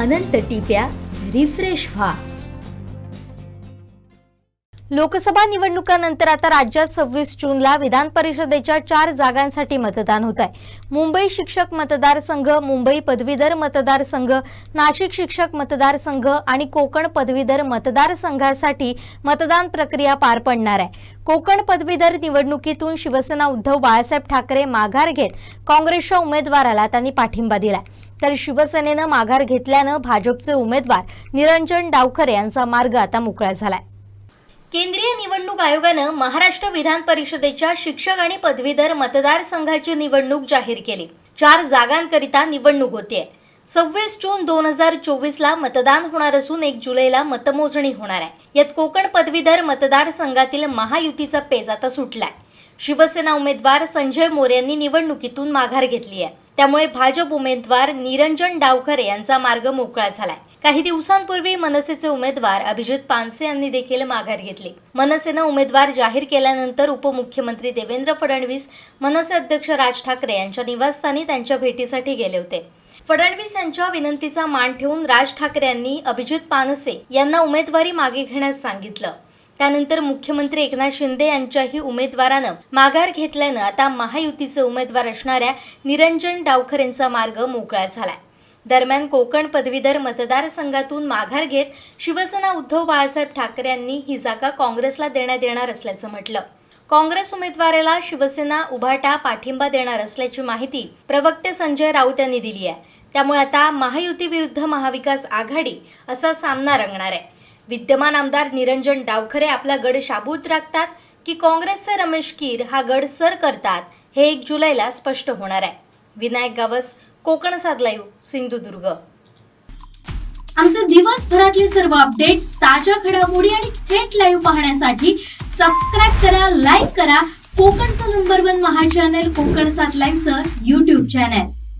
अनंत टिप्या refresh व्हा. लोकसभा निवडणुकानंतर आता राज्यात सव्वीस जूनला विधान परिषदेच्या चार जागांसाठी मतदान होत आहे. मुंबई शिक्षक मतदारसंघ मुंबई पदवीधर मतदारसंघ नाशिक शिक्षक मतदारसंघ आणि कोकण पदवीधर मतदारसंघासाठी मतदान प्रक्रिया पार पडणार आहे. कोकण पदवीधर निवडणुकीतून शिवसेना उद्धव बाळासाहेब ठाकरे माघार घेत काँग्रेसच्या उमेदवाराला त्यांनी पाठिंबा दिलाय. तर शिवसेनेनं माघार घेतल्यानं भाजपचे उमेदवार निरंजन डावखरे यांचा मार्ग आता मोकळा झालाय. केंद्रीय निवडणूक आयोगानं महाराष्ट्र विधान परिषदेच्या शिक्षक आणि पदवीधर मतदारसंघाची निवडणूक जाहीर केली. चार जागांकरिता निवडणूक होते सव्वीस जून दोन हजार चोवीसला मतदान होणार असून एक जुलैला मतमोजणी होणार आहे. यात कोकण पदवीधर मतदारसंघातील महायुतीचा पेज आता सुटलाय. शिवसेना उमेदवार संजय मोरे यांनी निवडणुकीतून माघार घेतली आहे. त्यामुळे भाजप उमेदवार निरंजन डावखरे यांचा मार्ग मोकळा झालाय. काही दिवसांपूर्वी मनसेचे उमेदवार अभिजित पानसे यांनी देखील माघार घेतली. मनसेनं उमेदवार जाहीर केल्यानंतर उपमुख्यमंत्री देवेंद्र फडणवीस मनसे अध्यक्ष राज ठाकरे यांच्या निवासस्थानी त्यांच्या भेटीसाठी गेले होते. फडणवीस यांच्या विनंतीचा मान ठेवून राज ठाकरे यांनी अभिजित पानसे यांना उमेदवारी मागे घेण्यास सांगितलं. त्यानंतर मुख्यमंत्री एकनाथ शिंदे यांच्याही उमेदवारानं माघार घेतल्यानं आता महायुतीचे उमेदवार असणाऱ्या निरंजन डावखर यांचा मार्ग मोकळा झालाय. दरम्यान कोकण पदवीधर मतदारसंघातून माघार घेत शिवसेना उद्धव बाळासाहेब ठाकरे यांनी ही जागा काँग्रेसला देण्यात येणार असल्याचं म्हटलं. काँग्रेस उमेदवाराला शिवसेना उभाटा पाठिंबा देणार असल्याची माहिती प्रवक्ते संजय राऊत यांनी दिली आहे. त्यामुळे आता महायुती विरुद्ध महाविकास आघाडी असा सामना रंगणार आहे. विद्यमान आमदार निरंजन डावखरे आपला गड शाबूत राखतात की काँग्रेसचे रमेश कीर हा गड सर करतात हे एक जुलैला स्पष्ट होणार आहे. विनायक गावस कोकण साध लाईव्ह सिंधुदुर्ग. आमचे दिवसभरातले सर्व अपडेट्स ताज्या घडामोडी आणि थेट लाईव्ह पाहण्यासाठी सबस्क्राईब करा लाईक करा. कोकणचं नंबर वन महा चॅनल कोकण सात लाईव्हचं युट्यूब चॅनल